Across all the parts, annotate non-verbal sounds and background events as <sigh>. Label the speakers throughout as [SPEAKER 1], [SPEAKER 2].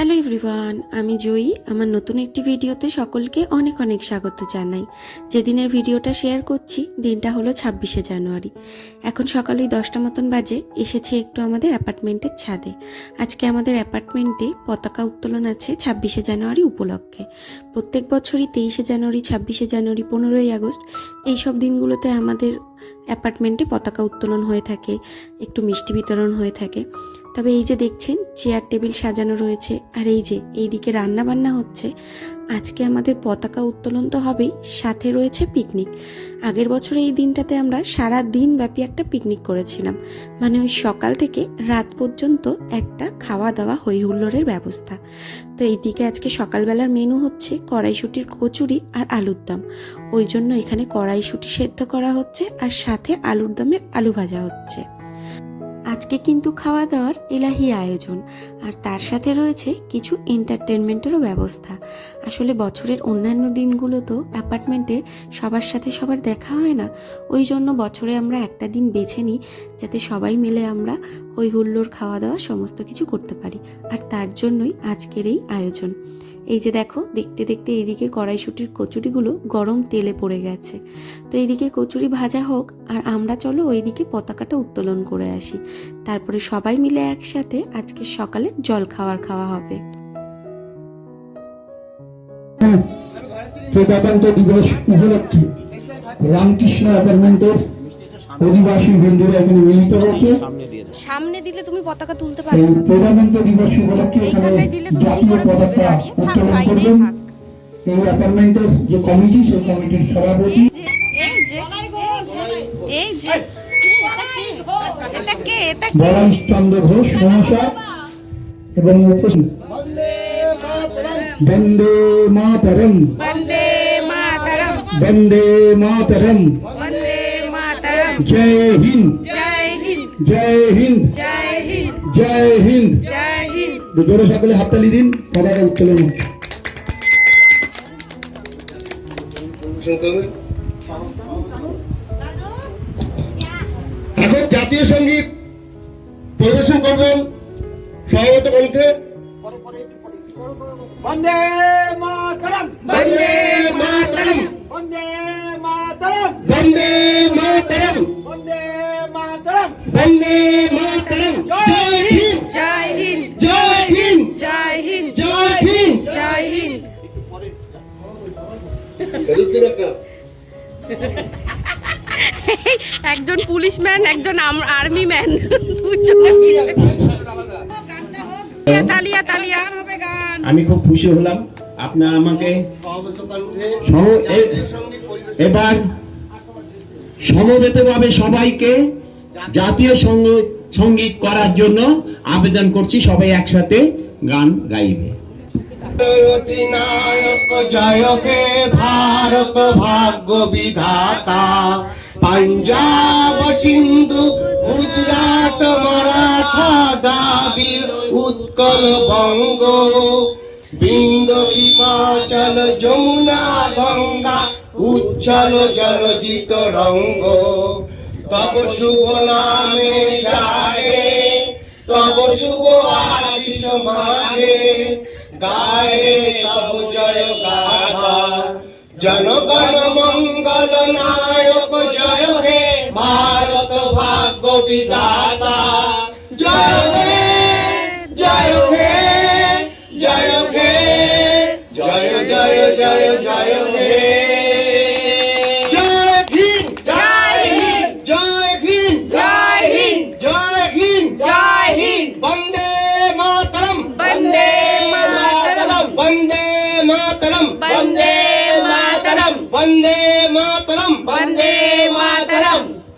[SPEAKER 1] Hello everyone আমি জয়ী। আমার নতুন একটি ভিডিওতে সকলকে অনেক অনেক স্বাগত জানাই। যেদিনের ভিডিওটা শেয়ার করছি, দিনটা হলো ছাব্বিশে জানুয়ারি। এখন সকাল ওই দশটা মতন বাজে, এসেছে একটু আমাদের অ্যাপার্টমেন্টের ছাদে। আজকে আমাদের অ্যাপার্টমেন্টে পতাকা উত্তোলন আছে ছাব্বিশে জানুয়ারি উপলক্ষে। প্রত্যেক বছরই তেইশে জানুয়ারি, ছাব্বিশে জানুয়ারি, পনেরোই আগস্ট এই সব দিনগুলোতে আমাদের অ্যাপার্টমেন্টে পতাকা উত্তোলন হয়ে থাকে, একটু মিষ্টি বিতরণ হয়ে থাকে। তবে এই যে দেখছেন চেয়ার টেবিল সাজানো রয়েছে। আর এই যে, এইদিকে রান্না বান্না হচ্ছে। আজকে আমাদের পতাকা উত্তোলন তো হবেই, সাথে রয়েছে পিকনিক আগের বছর এই দিনটাতে আমরা সারা দিন ব্যাপী একটা পিকনিক করেছিলাম। মানে ওই সকাল থেকে রাত পর্যন্ত একটা খাওয়া দাওয়া হই হুল্লোড়ের ব্যবস্থা। তো এইদিকে আজকে সকালবেলার মেনু হচ্ছে কড়াইশুটির কচুরি আর আলুর দম। ওই জন্য এখানে কড়াইশুটি সেদ্ধ করা হচ্ছে আর সাথে আলুর দমের আলু ভাজা হচ্ছে। আজকে কিন্তু খাওয়া দাওয়ার এলাহি আয়োজন, আর তার সাথে রয়েছে কিছু এন্টারটেনমেন্টেরও ব্যবস্থা। আসলে বছরের অন্যান্য দিনগুলো তো অ্যাপার্টমেন্টে সবার সাথে সবার দেখা হয় না, ওই জন্য বছরে আমরা একটা দিন বেছে নিই, যাতে সবাই মিলে আমরা হই হুল্লোড় খাওয়া দাওয়া সমস্ত কিছু করতে পারি। আর তার জন্যই আজকের এই আয়োজন। এই যে দেখো, দেখতে দেখতে এইদিকে কড়াইশুটির কচুরিগুলো গরম তেলে পড়ে গেছে। তো এইদিকে কচুরি ভাজা হোক, আর আমরা চলো ওইদিকে পতাকাটা উত্তোলন করে আসি। তারপরে সবাই মিলে একসাথে আজকে সকালে জল খাওয়ার খাওয়া হবে।
[SPEAKER 2] প্রজাতন্ত্র দিবস উপলক্ষে। রামকৃষ্ণ অ্যাপার্টমেন্টের অধিবাসী বন্ধুরা এখানে মিলিত হচ্ছে
[SPEAKER 3] সামনে দিলে তুমি পতাকা তুলতে পারবে না।
[SPEAKER 2] প্রজাতন্ত্র দিবস উপলক্ষে এখানে জাতীয় পতাকা উত্তোলন করবেন। এই অ্যাপার্টমেন্টের যে কমিটি সেই কমিটির সভাপতি।
[SPEAKER 3] এই যে এই
[SPEAKER 2] চন্দ্র ঘোষ মহাশয়। এবং উপস্থিত। বন্দে মাতরম।
[SPEAKER 3] বন্দে মাতরম।
[SPEAKER 2] বন্দে মাতরম। জয় হিন্দ।
[SPEAKER 3] জয় হিন্দ।
[SPEAKER 2] জয় হিন্দ।
[SPEAKER 3] জয় হিন্দ।
[SPEAKER 2] জয় হিন্দ জোরে সকলে হাততালি দিন পতাকা উত্তোলন হচ্ছে
[SPEAKER 4] এখন জাতীয় সংগীত পরিবেশন করবেন সহমত কণ্ঠে।
[SPEAKER 5] বন্দে মাতরম।
[SPEAKER 4] বন্দে মাতরম।
[SPEAKER 5] বন্দে মাতরম
[SPEAKER 4] বন্দে মাতরম
[SPEAKER 5] বন্দে মাতরম
[SPEAKER 4] বন্দে মাতরম জয় হিন্দ
[SPEAKER 3] জয় হিন্দ
[SPEAKER 4] জয় হিন্দ
[SPEAKER 3] জয় হিন্দ
[SPEAKER 4] জয় হিন্দ
[SPEAKER 3] জয় হিন্দ একজন পুলিশম্যান একজন আর্মি ম্যান দুজনে মিলে তালিয়া তালিয়া।
[SPEAKER 6] আমি খুব খুশি হলাম। আপনার আমাকে সহ- এবার সমবেতভাবে সবাইকে জাতীয় সঙ্গ- সংগীত করার জন্য আবেদন করছি, সবাই একসাথে গান গাইবে।
[SPEAKER 4] অধিনায়ক জয় ভারত, ভাগ্য বিধাতা। পাঞ্জাব, সিন্ধু, গুজরাট, মারাঠা দাবির উৎকল বঙ্গ। বিন্দ হিমাচল, যমুনা, গঙ্গা, উচ্ছল জলজিত রঙ্গ। তব শুভ নামে যায় তব শুভ আশিস মাগে গায়ে তব জয় গাথা জনগণ মঙ্গল নায়ক, জয় হে ভারত ভাগ্য বিধাতা।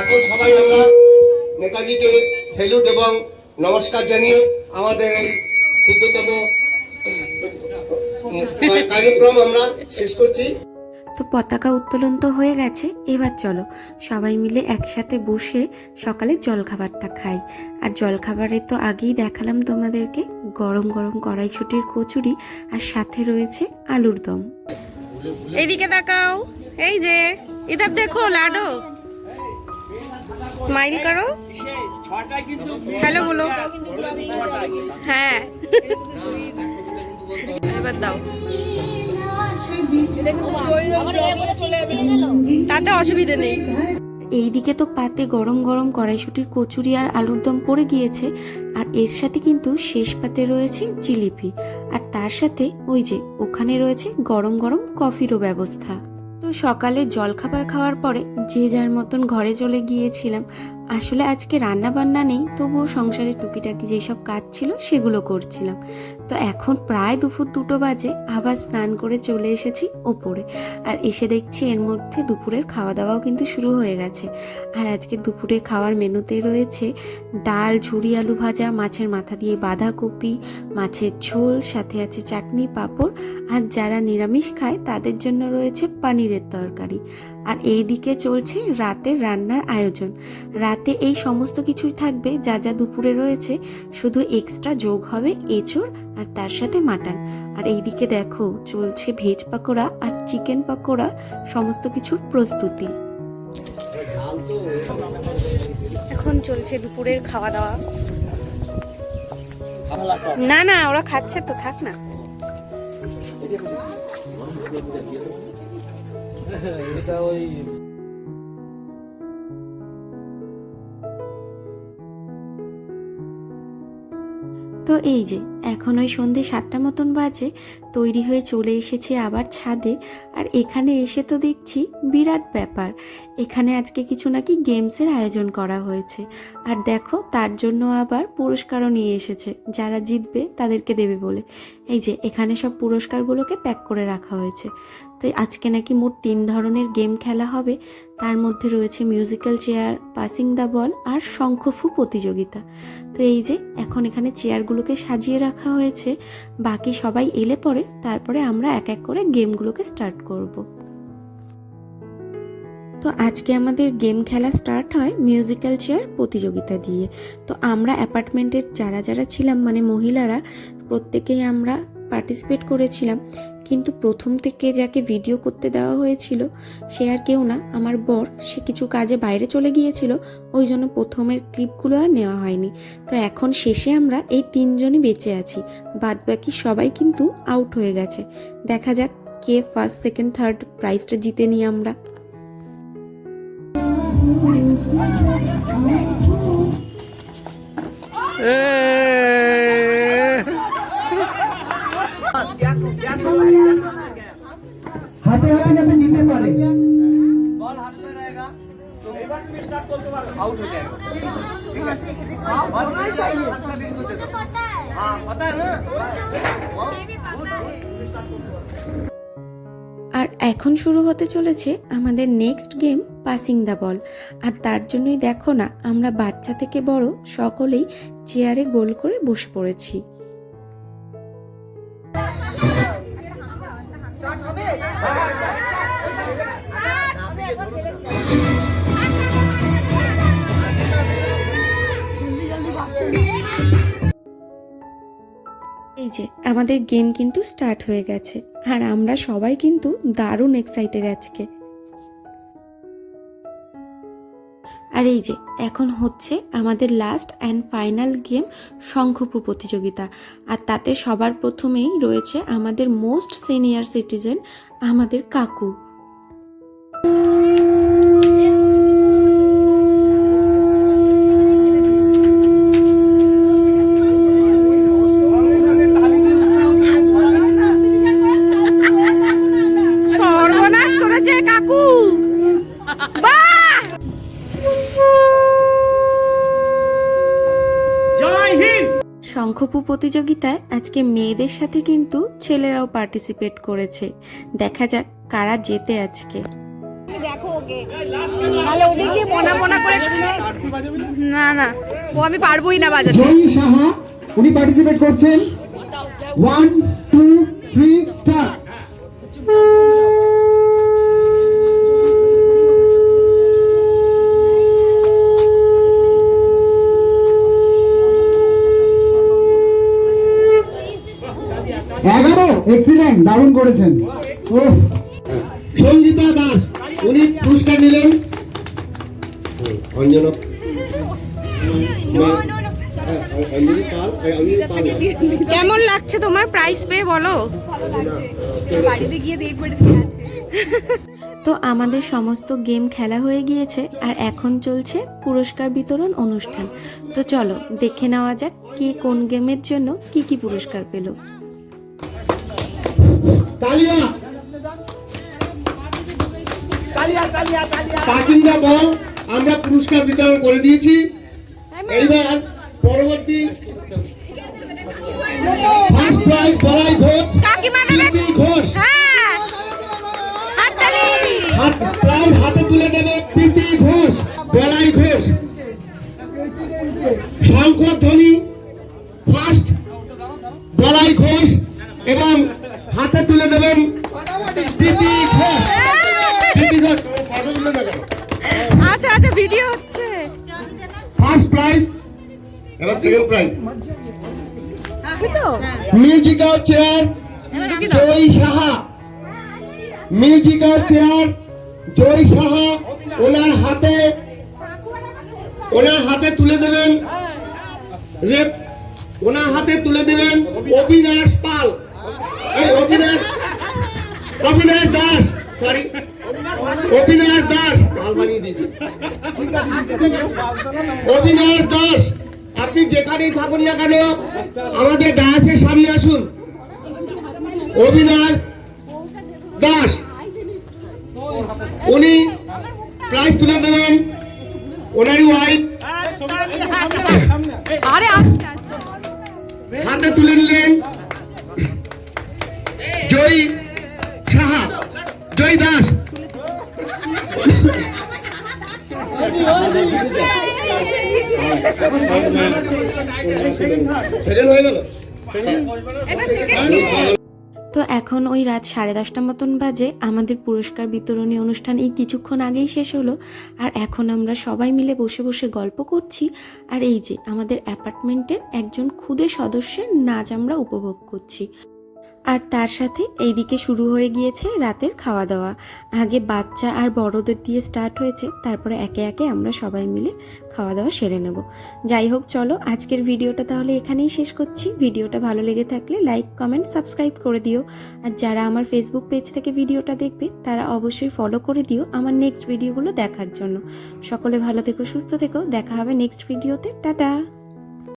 [SPEAKER 4] এখন সবাই আমরা নেতাজিকে সেলুট এবং নমস্কার জানিয়ে আমাদের এই ক্ষুদ্রতম <laughs> কার্যক্রম আমরা শেষ করছি।
[SPEAKER 1] তো পতাকা উত্তোলন তো হয়ে গেছে এবার চলো সবাই মিলে একসাথে বসে সকালে জলখাবারটা খাই। আর জলখাবারে তো আগেই দেখালাম তোমাদেরকে গরম গরম কড়াইশুটির কচুরি আর সাথে রয়েছে আলুর দম।
[SPEAKER 3] এইদিকে তাকাও এই যে ইধার দেখো লাডো। স্মাইল করো। হ্যালো বলো। হ্যাঁ। এবার দাও। তাতে অসুবিধে নেই।
[SPEAKER 1] এইদিকে তো পাতে গরম গরম কড়াইশুটির কচুরি আর আলুর দম পড়ে গিয়েছে, আর এর সাথে কিন্তু শেষ পাতে রয়েছে জিলিপি। আর তার সাথে ওই যে ওখানে রয়েছে গরম গরম কফিরও ব্যবস্থা। তো সকালে জলখাবার খাওয়ার পরে যে যার মতন ঘরে চলে গিয়েছিলাম আসলে আজকে রান্না বান্না নেই, তবুও সংসারে টুকিটাকি যেসব কাজ ছিল সেগুলো করছিলাম। তো এখন প্রায় দুপুর দুটো বাজে, আবার স্নান করে চলে এসেছি ওপরে। আর এসে দেখছি এর মধ্যে দুপুরের খাওয়া দাওয়াও কিন্তু শুরু হয়ে গেছে। আর আজকে দুপুরে খাওয়ার মেনুতে রয়েছে ডাল ঝুড়ি আলু ভাজা, মাছের মাথা দিয়ে বাঁধাকপি, মাছের ঝোল, সাথে আছে চাটনি, পাঁপড়। আর যারা নিরামিষ খায় তাদের জন্য রয়েছে পানিরের তরকারি। আর এই দিকে চলছে রাতের রান্নার আয়োজন। রাতে এই সমস্ত কিছুই থাকবে, যা যা দুপুরে রয়েছে। শুধু এক্সট্রা যোগ হবে এঁচড় আর তার সাথে মাটন। আর এইদিকে দেখো, চলছে ভেজ পাকোড়া আর চিকেন পাকোড়া, সমস্ত কিছুর প্রস্তুতি।
[SPEAKER 3] এখন চলছে দুপুরের খাওয়া দাওয়া না না, ওরা খাচ্ছে তো, থাক না।
[SPEAKER 1] তো এই যে এখন ওই সন্ধে সাতটা মতন বাজে, তৈরি হয়ে চলে এসেছে আবার ছাদে, আর এখানে এসে তো দেখছি বিরাট ব্যাপার। এখানে আজকে কিছু নাকি গেমসের আয়োজন করা হয়েছে। আর দেখো, তার জন্য আবার পুরস্কারও নিয়ে এসেছে। যারা জিতবে তাদেরকে দেবে বলে। এই যে, এখানে সব পুরস্কারগুলোকে প্যাক করে রাখা হয়েছে। তো আজকে নাকি মোট তিন ধরনের গেম খেলা হবে। তার মধ্যে রয়েছে musical chair, passing the ball আর শঙ্খফু প্রতিযোগিতা। তো এই যে, এখন এখানে চেয়ারগুলোকে সাজিয়ে রাখা হয়েছে। বাকি সবাই এলে পরে তারপরে আমরা এক এক করে গেমগুলোকে স্টার্ট করব। তো আজকে আমাদের গেম খেলা স্টার্ট হয় মিউজিক্যাল চেয়ার প্রতিযোগিতা দিয়ে। তো আমরা অ্যাপার্টমেন্টের যারা যারা ছিলাম মানে মহিলারা, প্রত্যেকেই আমরা পার্টিসিপেট করেছিলাম। কিন্তু প্রথম থেকে যাকে ভিডিও করতে দেওয়া হয়েছিল, সে আর কেউ না, আমার বর, সে কিছু কাজে বাইরে চলে গিয়েছিল, ওই জন্য প্রথমের ক্লিপগুলো আর নেওয়া হয়নি। তো এখন শেষে আমরা এই তিনজনই বেঁচে আছি বাদ বাকি সবাই কিন্তু আউট হয়ে গেছে। দেখা যাক কে ফার্স্ট সেকেন্ড থার্ড প্রাইজটা জিতে নিই আমরা।
[SPEAKER 2] হাতে হাতে যাতে নিতে পারে
[SPEAKER 4] बॉल हाथ में रहेगा
[SPEAKER 5] এবার তুমি স্টার্ট করতে পারো
[SPEAKER 4] आउट हो जाएगा ठीक है बॉल नहीं चाहिए शरीर को दे दो हाँ पता है ना
[SPEAKER 1] আর এখন শুরু হতে চলেছে আমাদের next game passing the ball আর তার জন্যই দেখো না আমরা বাচ্চা থেকে বড় সকলেই চেয়ারে গোল করে বসে পড়েছি এই যে, আমাদের গেম কিন্তু স্টার্ট হয়ে গেছে। আর আমরা সবাই কিন্তু দারুণ এক্সাইটেড আজকে। আর এই যে, এখন হচ্ছে আমাদের লাস্ট অ্যান্ড ফাইনাল গেম শঙ্খপুর প্রতিযোগিতা। আর তাতে সবার প্রথমেই রয়েছে আমাদের মোস্ট সিনিয়র সিটিজেন আমাদের কাকু
[SPEAKER 3] সর্বনাশ করেছে কাকু বাহ
[SPEAKER 5] জয় হিন্দ
[SPEAKER 1] শঙ্খপু প্রতিযোগিতায় আজকে মেয়েদের সাথে কিন্তু ছেলেরাও পার্টিসিপেট করেছে। দেখা যাক কারা জেতে আজকে।
[SPEAKER 3] দেখো ওকে। তাহলে ওদের দিয়ে করে না না ও আমি পারবোই না বাজাতে।
[SPEAKER 2] জয়ী সাহা উনি পার্টিসিপেট করছেন। ওয়ান টু থ্রি দারুণ করেছেন।
[SPEAKER 6] সঙ্গীতা দাস উনি পুরস্কার নিলেন।
[SPEAKER 4] অঞ্জনা
[SPEAKER 1] কেমন লাগছে তোমার প্রাইস পেয়ে বলো?
[SPEAKER 3] বাড়িতে গিয়ে দেখব
[SPEAKER 1] তো আমাদের সমস্ত গেম খেলা হয়ে গিয়েছে আর এখন চলছে পুরস্কার বিতরণ অনুষ্ঠান। তো চলো দেখে নেওয়া যাক কে কোন গেমের জন্য কি কি পুরস্কার পেল।
[SPEAKER 2] তালিয়া।
[SPEAKER 5] তালিয়া
[SPEAKER 4] বল আমরা পুরস্কার বিতরণ করে দিয়েছি। এইবার পরবর্তী ফার্স্ট প্রাইজ বলাই ঘোষ।
[SPEAKER 1] হ্যাঁ।
[SPEAKER 4] হাত তুলে। দেবে প্রীতি ঘোষ বলাই ঘোষ। শঙ্খ ধ্বনি musical chair Joy Saha musical chair Joy Saha ওনার হাতে ওনার হাতে তুলে দেবেন ওনার হাতে তুলে দেবেন অবিনাশ পাল। এই অবিনাশ অবিনাশ দাস সরি অবিনাশ দাস পাল অবিনাশ দাস আপনি যেখানেই থাকুন না কেন আমাদের ডায়াসের সামনে আসুন। অবিনাশ দাস উনি প্রাইজ তুলে দেবেন। ওনারই ওয়াইফ
[SPEAKER 3] আরে আসছে আসছে
[SPEAKER 4] হাতে তুলে নিলেন। জয় সাহা জয় দাস। সেকেন্ড হয়ে গেল?
[SPEAKER 1] তো এখন ওই রাত সাড়ে দশটা মতন বাজে আমাদের পুরস্কার বিতরণী অনুষ্ঠান এই কিছুক্ষণ আগেই শেষ হলো আর এখন আমরা সবাই মিলে বসে বসে গল্প করছি আর এই যে আমাদের অ্যাপার্টমেন্টের একজন ক্ষুদে সদস্যের নাচ আমরা উপভোগ করছি। আর তার সাথে এইদিকে শুরু হয়ে গিয়েছে রাতের খাওয়া দাওয়া আগে বাচ্চা আর বড়দের দিয়ে স্টার্ট হয়েছে, তারপরে একে একে আমরা সবাই মিলে খাওয়া দাওয়া সেরে নেব। যাই হোক, চলো আজকের ভিডিওটা তাহলে এখানেই শেষ করছি। ভিডিওটা ভালো লেগে থাকলে লাইক কমেন্ট সাবস্ক্রাইব করে দিও। আর যারা আমার ফেসবুক পেজ থেকে ভিডিওটা দেখবে, তারা অবশ্যই ফলো করে দিও আমার নেক্সট ভিডিওগুলো দেখার জন্য। সকলে ভালো থেকো, সুস্থ থেকো। দেখা হবে নেক্সট ভিডিওতে টাটা!